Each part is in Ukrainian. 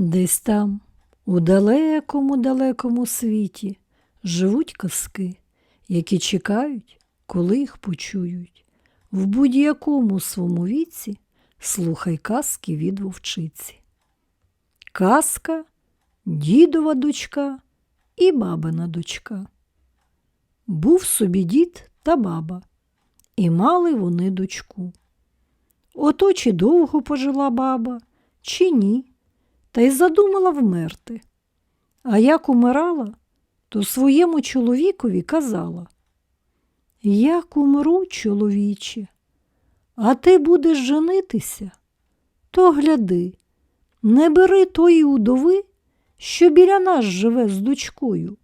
Десь там, у далекому далекому світі, живуть казки, які чекають, коли їх почують. В будь-якому своєму віці слухай казки від вовчиці. Казка, дідова дочка і бабина дочка. Був собі дід та баба, і мали вони дочку. Ото чи довго пожила баба, чи ні, та й задумала вмерти. А як умирала, то своєму чоловікові казала Як умру, чоловіче, а ти будеш женитися, то гляди, не бери тої удови, що біля нас живе з дочкою,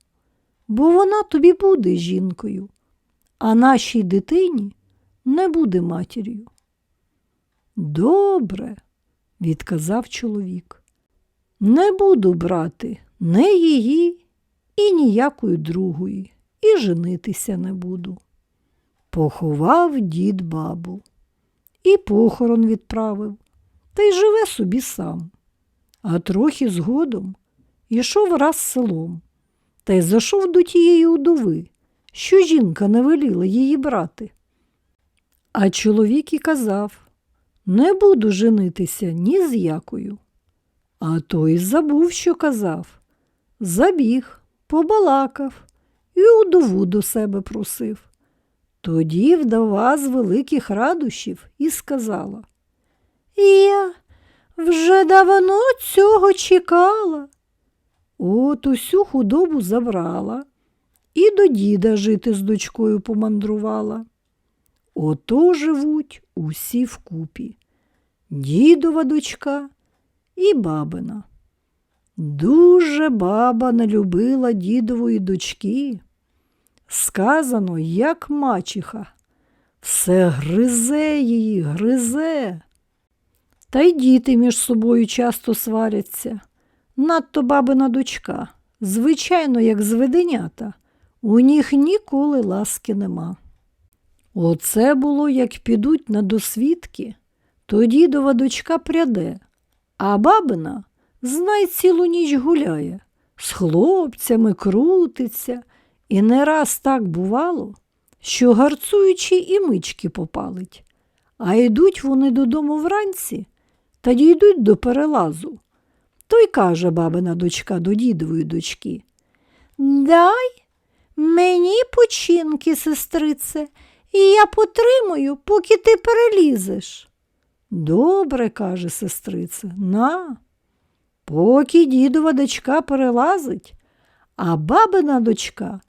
бо вона тобі буде жінкою, а нашій дитині не буде матір'ю. Добре, відказав чоловік. Не буду брати не її і ніякої другої, і женитися не буду. Поховав дід бабу і похорон відправив, та й живе собі сам. А трохи згодом ішов раз селом та й зайшов до тієї удови, що жінка не веліла її брати. А чоловік і казав не буду женитися ні з якою. А той забув, що казав. Забіг, побалакав і удову до себе просив. Тоді вдова з великих радощів і сказала Я вже давно цього чекала. От усю худобу забрала і до діда жити з дочкою помандрувала. Ото живуть усі вкупі. Дідова дочка і бабина. Дуже баба не любила дідової дочки. Сказано, як мачіха, все гризе її, гризе. Та й діти між собою часто сваряться. Надто бабина дочка, звичайно, як зведенята, у них ніколи ласки нема. Оце було, як підуть на досвідки, то дідова дочка пряде, а бабина, знай, цілу ніч гуляє, з хлопцями крутиться, і не раз так бувало, що гарцуючи і мички попалить. А йдуть вони додому вранці та дійдуть до перелазу. Той каже бабина дочка до дідової дочки. Дай мені починки, сестрице, і я потримую, поки ти перелізеш. Добре, каже сестриця, на. Поки дідова дочка перелазить, а бабина дочка,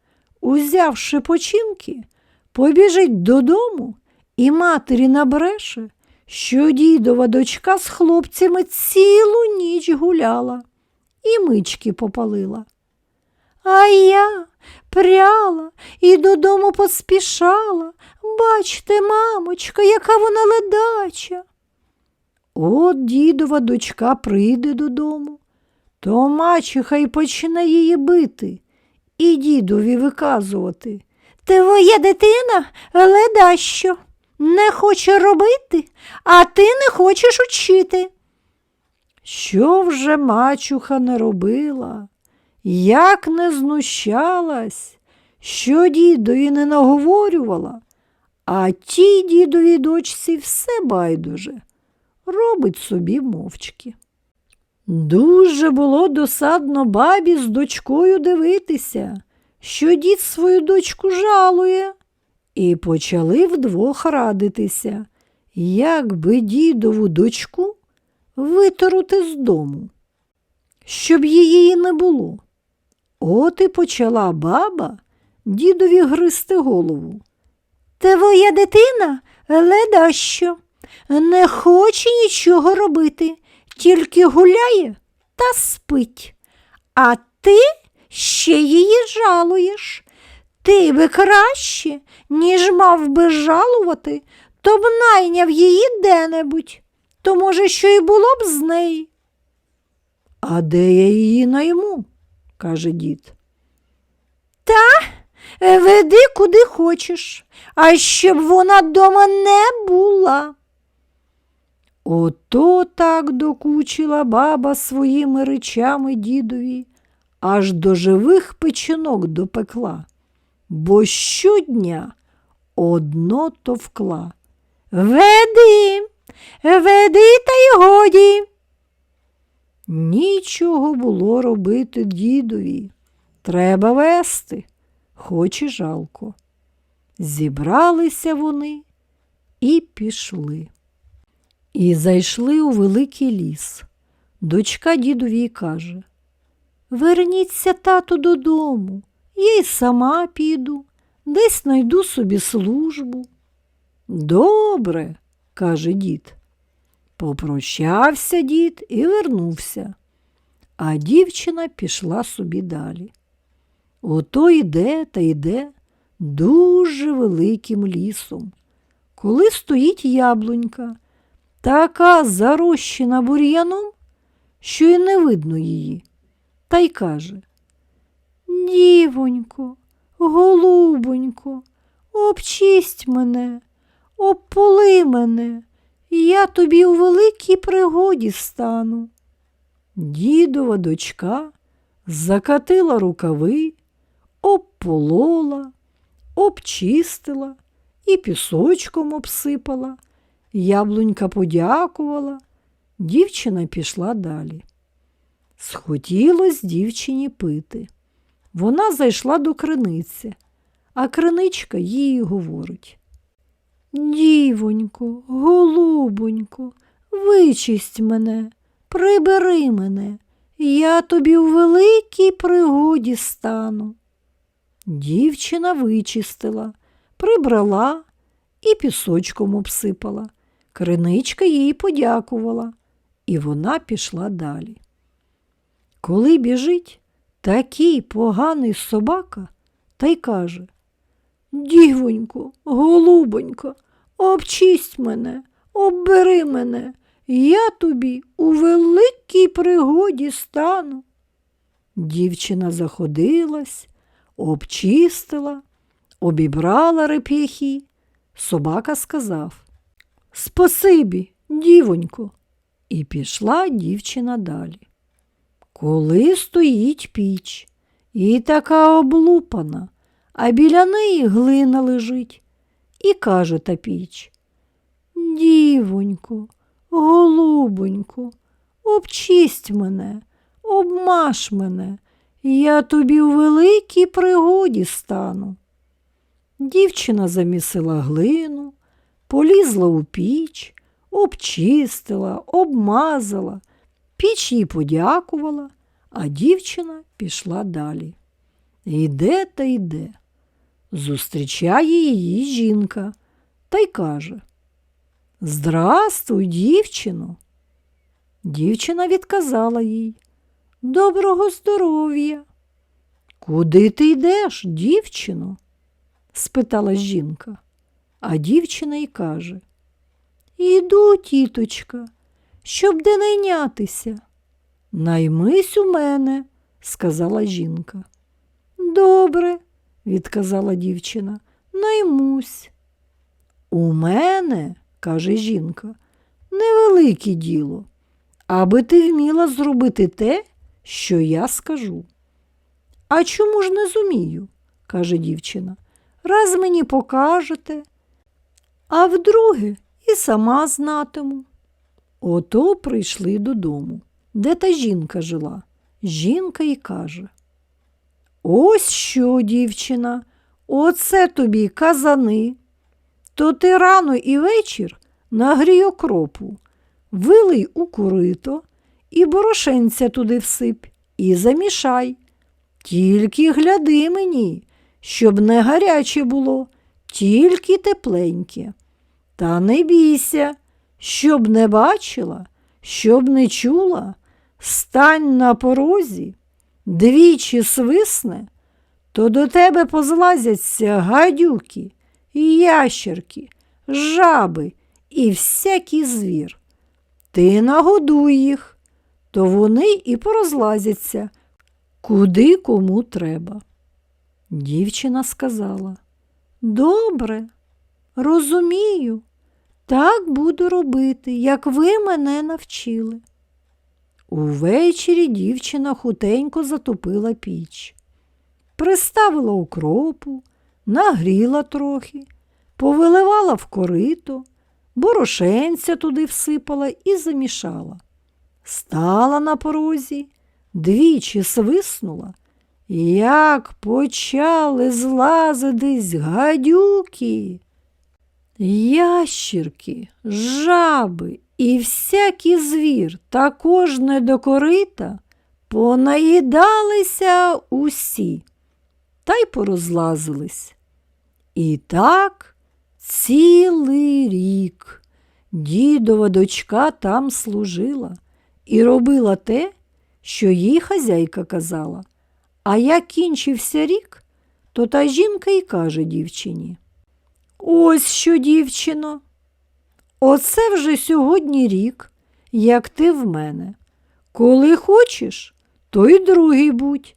узявши починки, побіжить додому і матері набреше, що дідова дочка з хлопцями цілу ніч гуляла і мички попалила. А я пряла і додому поспішала. Бачте, мамочка, яка вона ледача. От дідова дочка прийде додому, то мачеха й почне її бити і дідові виказувати. Твоя дитина ледащо, не хоче робити, а ти не хочеш учити. Що вже мачуха не робила, як не знущалась, що дідові не наговорювала, а тій дідовій дочці все байдуже, робить собі мовчки. Дуже було досадно бабі з дочкою дивитися, що дід свою дочку жалує, і почали вдвох радитися, як би дідову дочку виторути з дому, щоб її не було. От і почала баба дідові гризти голову. Твоя дитина ледащо, не хоче нічого робити, тільки гуляє та спить. А ти ще її жалуєш. Ти би краще, ніж мав би жалувати, то б найняв її де-небудь, то, може, що й було б з неї. А де я її найму? каже дід. Та веди куди хочеш, а щоб вона дома не була. Ото так докучила баба своїми речами дідові, аж до живих печінок допекла, бо щодня одно товкла. Веди, веди та й годі. Нічого було робити дідові. Треба вести, хоч і жалко. Зібралися вони і пішли. І зайшли у великий ліс. Дочка дідові й каже Верніться, тату, додому, я й сама піду, десь найду собі службу. Добре, каже дід. Попрощався дід і вернувся, а дівчина пішла собі далі. Ото йде та йде дуже великим лісом. Коли стоїть яблунька, така зарощена бур'яном, що й не видно її, та й каже Дівонько, голубонько, обчисть мене, обполи мене, я тобі у великій пригоді стану. Дідова дочка закатила рукави, обполола, обчистила і пісочком обсипала. Яблунька подякувала, дівчина пішла далі. Схотілось дівчині пити. Вона зайшла до криниці, а криничка їй говорить. Дівонько, голубонько, вичисть мене, прибери мене, я тобі у великій пригоді стану. Дівчина вичистила, прибрала і пісочком обсипала. Криничка їй подякувала, і вона пішла далі. Коли біжить такий поганий собака, та й каже Дівонько, голубонько, обчисть мене, оббери мене, я тобі у великій пригоді стану. Дівчина заходилась, обчистила, обібрала реп'яхи. Собака сказав Спасибі, дівонько, і пішла дівчина далі. Коли стоїть піч і така облупана, а біля неї глина лежить, і каже та піч Дівонько, голубонько, обчисть мене, обмаш мене, я тобі у великій пригоді стану. Дівчина замісила глину, полізла у піч, обчистила, обмазала, піч їй подякувала, а дівчина пішла далі. Йде та йде. Зустрічає її жінка та й каже Здрастуй, дівчино. Дівчина відказала їй Доброго здоров'я. Куди ти йдеш, дівчино? спитала жінка. А дівчина й каже Іду, тіточка, щоб де найнятися. Наймись у мене, сказала жінка. Добре, відказала дівчина, наймусь. У мене, каже жінка, невелике діло, аби ти вміла зробити те, що я скажу. А чому ж не зумію? каже дівчина. Раз мені покажете, а вдруге і сама знатиму. Ото прийшли додому, де та жінка жила. Жінка й каже Ось що, дівчина, оце тобі казани. То ти рано і вечір нагрій окропу, вилий у курито і борошенця туди всип, і замішай. Тільки гляди мені, щоб не гаряче було, тільки тепленьке. Та не бійся, щоб не бачила, щоб не чула, стань на порозі, двічі свисне, то до тебе позлазяться гадюки, ящерки, жаби і всякий звір. Ти нагодуй їх, то вони і порозлазяться, куди кому треба. Дівчина сказала Добре, розумію, Так буду робити, як ви мене навчили. Увечері дівчина хутенько затопила піч, приставила укропу, нагріла трохи, повиливала в корито, борошенця туди всипала і замішала. Стала на порозі, двічі свиснула, як почали злазитись гадюки. Ящірки, жаби і всякий звір, також не до корита, понаїдалися усі та й порозлазились. І так цілий рік дідова дочка там служила і робила те, що їй хазяйка казала. А як кінчився рік, то та жінка й каже дівчині. Ось що, дівчино, оце вже сьогодні рік, як ти в мене. Коли хочеш, то й другий будь,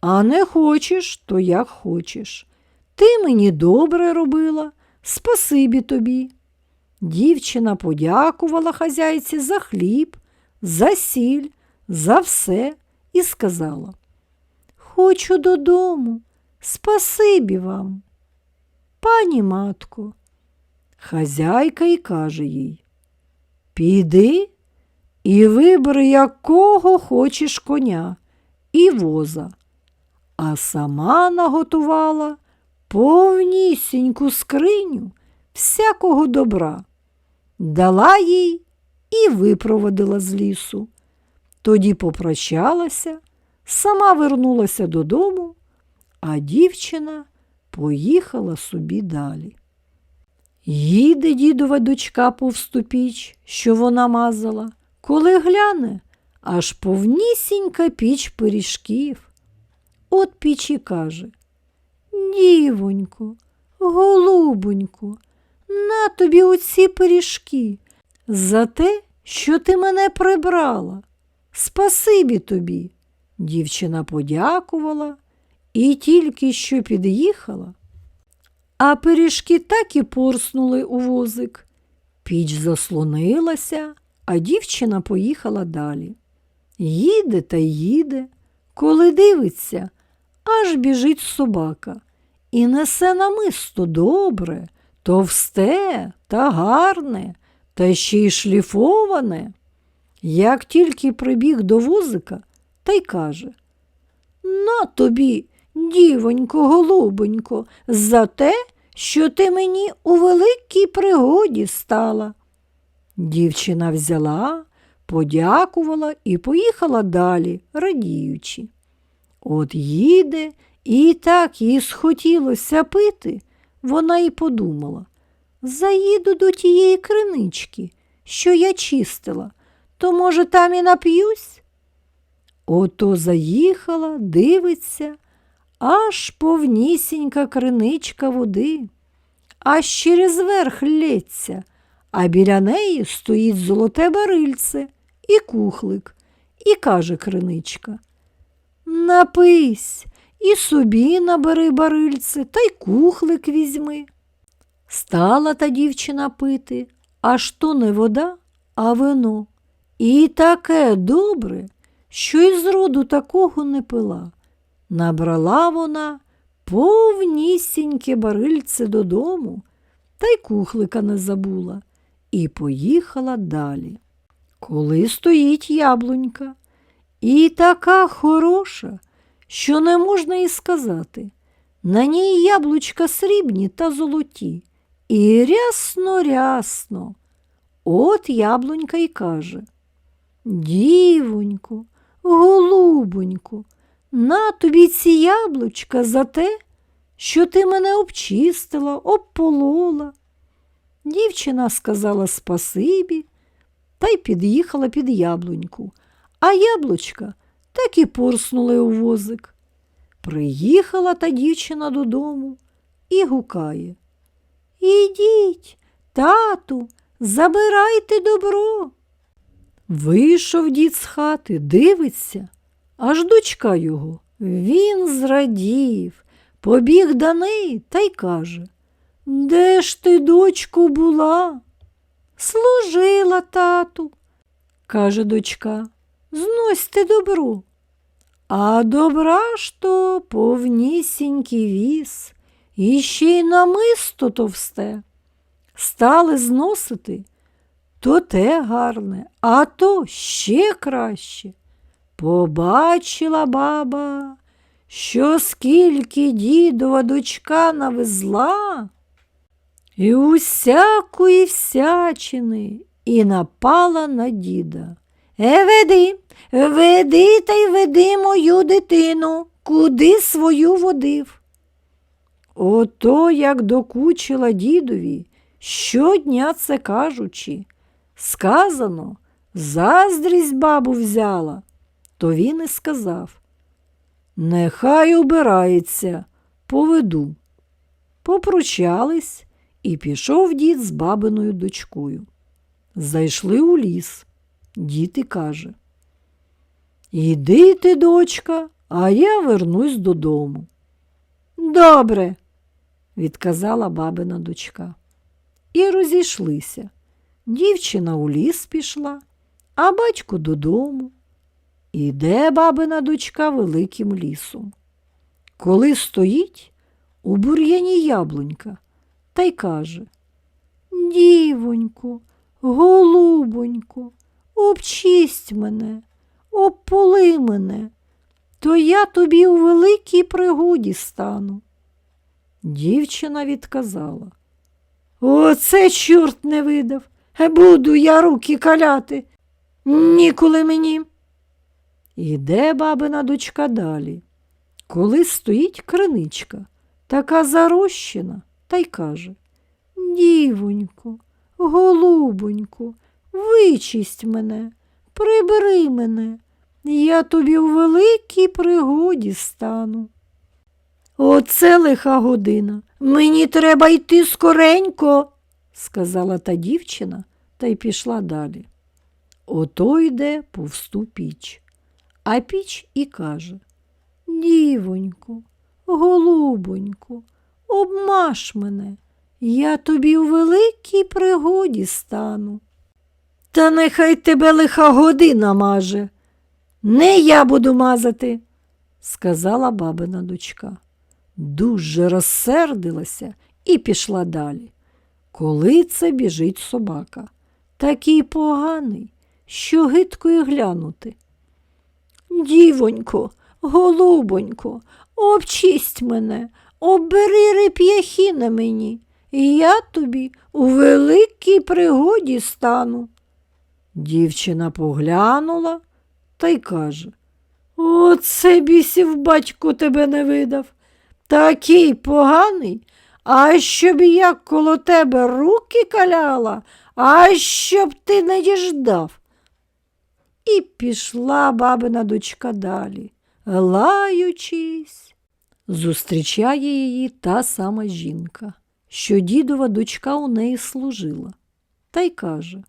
а не хочеш, то як хочеш. Ти мені добре робила, спасибі тобі. Дівчина подякувала хазяйці за хліб, за сіль, за все і сказала Хочу додому, спасибі вам. Пані матко, хазяйка й каже їй Піди і вибери якого хочеш коня і воза, а сама наготувала повнісіньку скриню всякого добра, дала їй і випроводила з лісу. Тоді попрощалася, сама вернулася додому, а дівчина поїхала собі далі. Їде дідова дочка повступіч, що вона мазала, коли гляне, аж повнісінька піч пиріжків. От піч і каже Дівонько, голубонько, на тобі оці пиріжки за те, що ти мене прибрала. Спасибі тобі. Дівчина подякувала і тільки що під'їхала, а пиріжки так і порснули у возик. Піч заслонилася, а дівчина поїхала далі. Їде та їде, коли дивиться, аж біжить собака і несе намисто добре, товсте та гарне, та ще й шліфоване. Як тільки прибіг до возика, та й каже На тобі, дівонько, голубонько, за те, що ти мені у великій пригоді стала. Дівчина взяла, подякувала і поїхала далі, радіючи. От їде, і так їй схотілося пити, вона й подумала. Заїду до тієї кринички, що я чистила, то, може, там і нап'юсь? Ото заїхала, дивиться, аж повнісінька криничка води, аж через верх лється, а біля неї стоїть золоте барильце і кухлик, і каже криничка. Напись і собі набери барильце та й кухлик візьми. Стала та дівчина пити, аж то не вода, а вино. І таке добре, що й зроду такого не пила. Набрала вона повнісіньке барильце додому, та й кухлика не забула, і поїхала далі. Коли стоїть яблунька, і така хороша, що не можна і сказати. На ній яблучка срібні та золоті, і рясно-рясно. От яблунька й каже Дівонько, голубонько, на тобі ці яблучка за те, що ти мене обчистила, обполола. Дівчина сказала спасибі та й під'їхала під яблуньку, а яблучка так і порснули у возик. Приїхала та дівчина додому і гукає. Ідіть, тату, забирайте добро. Вийшов дід з хати, дивиться, аж дочка його. Він зрадів, побіг до неї та й каже Де ж ти, дочку, була? Служила тату, каже дочка, зносьте добро. А добра ж то повнісінький віз, і ще й намисто товсте. Стали зносити, то те гарне, а то ще краще. Побачила баба, що скільки дідова дочка навезла, і усякої всячини, і напала на діда. Е, веди, веди та й веди мою дитину, куди свою водив. Ото як докучила дідові, щодня це кажучи, сказано, заздрість бабу взяла, то він і сказав Нехай убирається, поведу. Попрощались, і пішов дід з бабиною дочкою. Зайшли у ліс. Дід і каже Іди ти, дочка, а я вернусь додому. Добре, відказала бабина дочка. І розійшлися. Дівчина у ліс пішла, а батько додому. Іде бабина дочка великим лісом. Коли стоїть у бур'яні яблунька та й каже Дівонько, голубонько, обчисть мене, обполи мене, то я тобі у великій пригоді стану. Дівчина відказала. Оце чорт не видав. Буду я руки каляти. Ніколи мені. Іде бабина дочка далі. Коли стоїть криничка, така зарощена, та й каже Дівонько, голубонько, вичисть мене, прибери мене, я тобі у великій пригоді стану. Оце лиха година. Мені треба йти скоренько, сказала та дівчина та й пішла далі. Ото йде повсту піч. А піч і каже Дівонько, голубонько, обмаш мене, я тобі у великій пригоді стану. Та нехай тебе лиха година маже. Не я буду мазати, сказала бабина дочка. Дуже розсердилася і пішла далі. Коли це біжить собака, такий поганий, що гидко й глянути. Дівонько, голубонько, обчисть мене, обери реп'яхи на мені, і я тобі у великій пригоді стану. Дівчина поглянула та й каже Оце бісів батько тебе не видав. Такий поганий, а щоб я коло тебе руки каляла, а щоб ти не діждав. І пішла бабина дочка далі, лаючись. Зустрічає її та сама жінка, що дідова дочка у неї служила, та й каже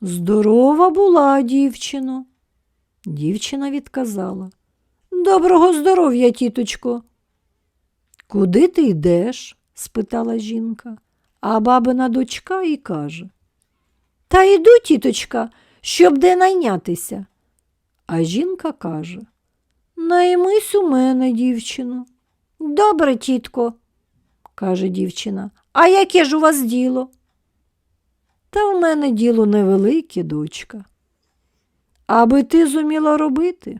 Здорова була, дівчино. Дівчина відказала Доброго здоров'я, тіточко. Куди ти йдеш? спитала жінка, а бабина дочка і каже Та йду, тіточка, щоб де найнятися. А жінка каже Наймись у мене, дівчину. Добре, тітко, каже дівчина, а яке ж у вас діло? Та в мене діло невелике, дочка. Аби ти зуміла робити,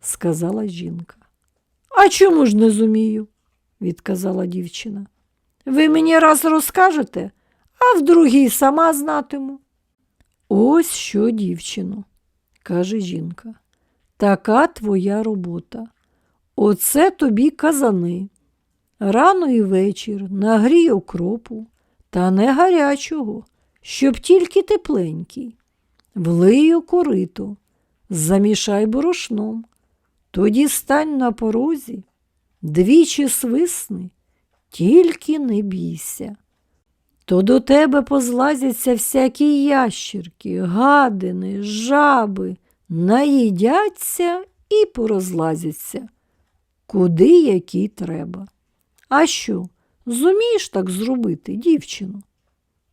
сказала жінка. А чому ж не зумію? відказала дівчина. Ви мені раз розкажете, а в другій сама знатиму. Ось що, дівчино, каже жінка, така твоя робота. Оце тобі казани. Рано і вечір нагрій окропу, та не гарячого, щоб тільки тепленький. Влий у корито, замішай борошном, тоді стань на порозі, двічі свисни, тільки не бійся. То до тебе позлазяться всякі ящірки, гадини, жаби, наїдяться і порозлазяться, куди які треба. А що, зумієш так зробити, дівчино?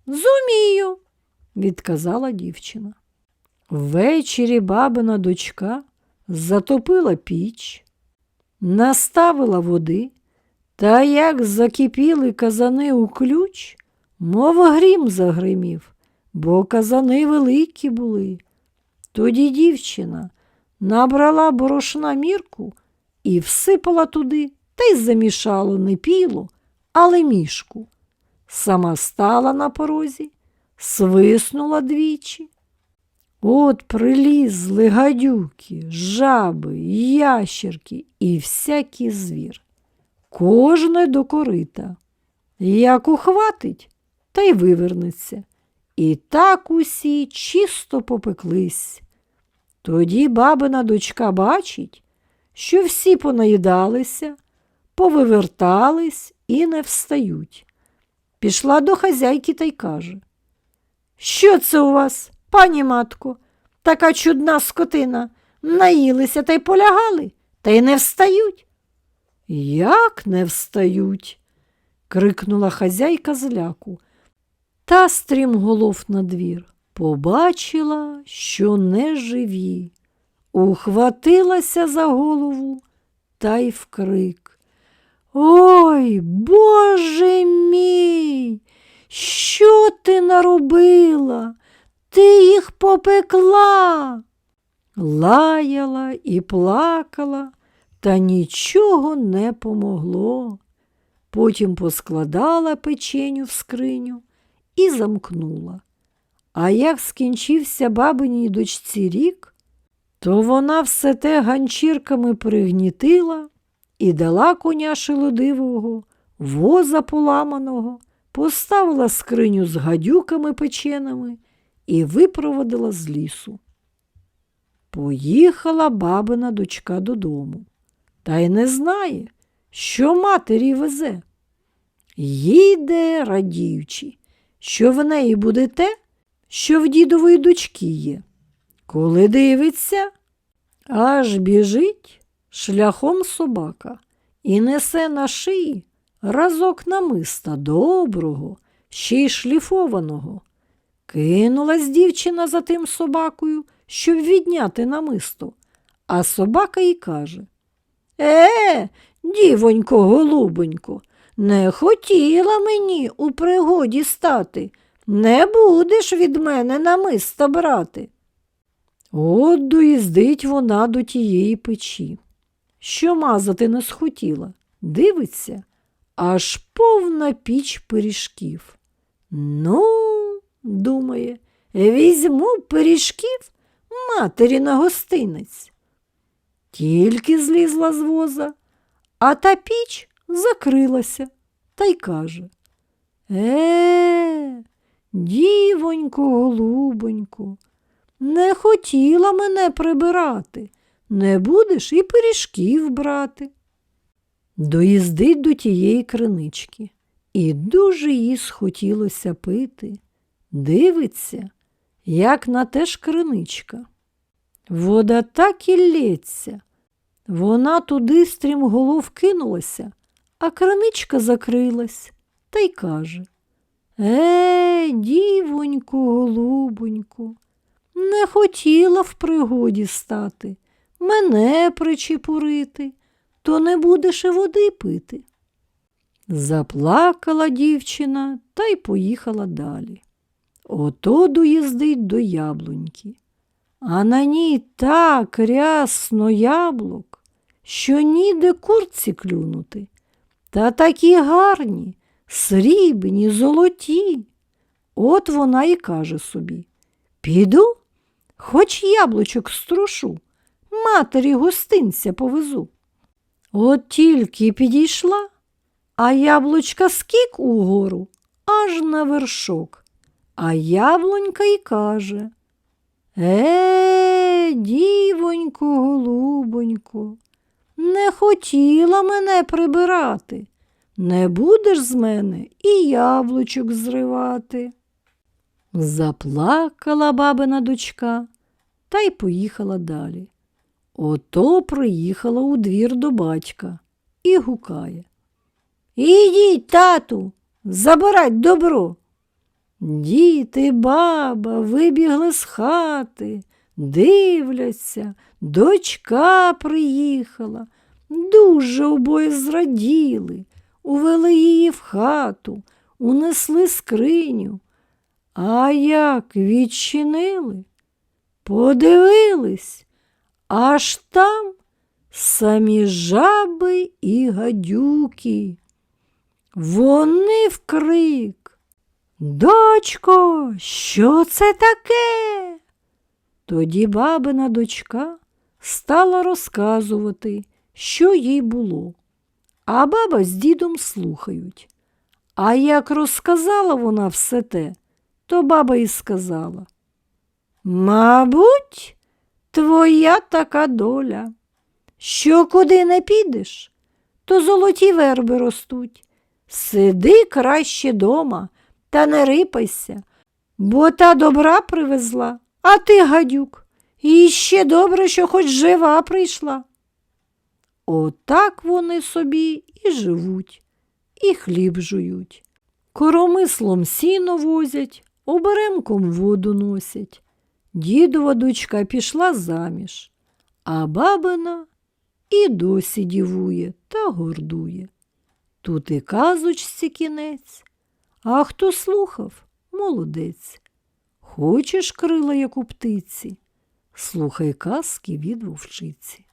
Зумію, відказала дівчина. Ввечері бабина дочка затопила піч, наставила води, та як закипіли казани у ключ, мов грім загримів, бо казани великі були. Тоді дівчина набрала борошна мірку і всипала туди, та й замішало не піло, але мішку. Сама стала на порозі, свиснула двічі. От прилізли гадюки, жаби, ящерки і всякий звір. Кожне до корита. Як ухватить, та й вивернеться. І так усі чисто попеклись. Тоді бабина дочка бачить, що всі понаїдалися, повивертались і не встають. Пішла до хазяйки та й каже, що це у вас, пані матко, така чудна скотина, наїлися та й полягали, та й не встають. Як не встають? крикнула хазяйка зляку. Та стрімголов на двір. Побачила, що не живі. Ухватилася за голову та й вкрик. Ой, Боже мій, що ти наробила? Ти їх попекла. Лаяла і плакала, та нічого не помогло. Потім поскладала печеню в скриню і замкнула. А як скінчився бабиній дочці рік, то вона все те ганчірками пригнітила і дала коня шелодивого, воза поламаного, поставила скриню з гадюками печеними і випроводила з лісу. Поїхала бабина дочка додому, та й не знає, що матері везе. Їде, радіючи, що в неї буде те, що в дідової дочки є. Коли дивиться, аж біжить шляхом собака і несе на шиї разок намиста доброго, ще й шліфованого. Кинулась дівчина за тим собакою, щоб відняти намисто, а собака й каже Е, дівонько, голубонько, не хотіла мені у пригоді стати, не будеш від мене намиста брати. От доїздить вона до тієї печі. Що мазати не схотіла, дивиться, аж повна піч пиріжків. Ну, думає, візьму пиріжків матері на гостинець. Тільки злізла з воза, а та піч закрилася та й каже Е, дівонько, голубонько, не хотіла мене прибирати, не будеш і пиріжків брати. Доїздить до тієї кринички, і дуже їй схотілося пити. Дивиться, як на те ж криничка. Вода так і лється. Вона туди стрімголов кинулася, а криничка закрилась та й каже Е, дівонько, голубонько, не хотіла в пригоді стати, мене причепурити, то не будеш і води пити. Заплакала дівчина та й поїхала далі. Ото доїздить до яблуньки, а на ній так рясно яблук, що ніде курці клюнути, та такі гарні, срібні, золоті. От вона і каже собі Піду, хоч яблучок струшу, матері гостинця повезу. От тільки підійшла, а яблучка скік угору, аж на вершок. А яблунька й каже Е, дівонько, голубонько, не хотіла мене прибирати. Не будеш з мене і яблучок зривати. Заплакала бабина дочка та й поїхала далі. Ото приїхала у двір до батька і гукає. Ідіть, тату, забирать добро. Діти, баба вибігли з хати, дивляться, дочка приїхала. Дуже обоє зраділи, увели її в хату, унесли скриню. А як відчинили? Подивились, аж там самі жаби і гадюки. Вони вкрик. Дочко, що це таке? Тоді бабина дочка стала розказувати, що їй було. А баба з дідом слухають. А як розказала вона все те, то баба і сказала. Мабуть, твоя така доля, що куди не підеш, то золоті верби ростуть. Сиди краще дома та не рипайся, бо та добра привезла, а ти гадюк. І ще добре, що хоч жива прийшла. Отак вони собі і живуть, і хліб жують. Коромислом сіно возять, оберемком воду носять. Дідова дочка пішла заміж, а бабина і досі дівує та гордує. Тут і казочці кінець, а хто слухав, молодець. Хочеш крила, як у птиці, слухай казки від вовчиці.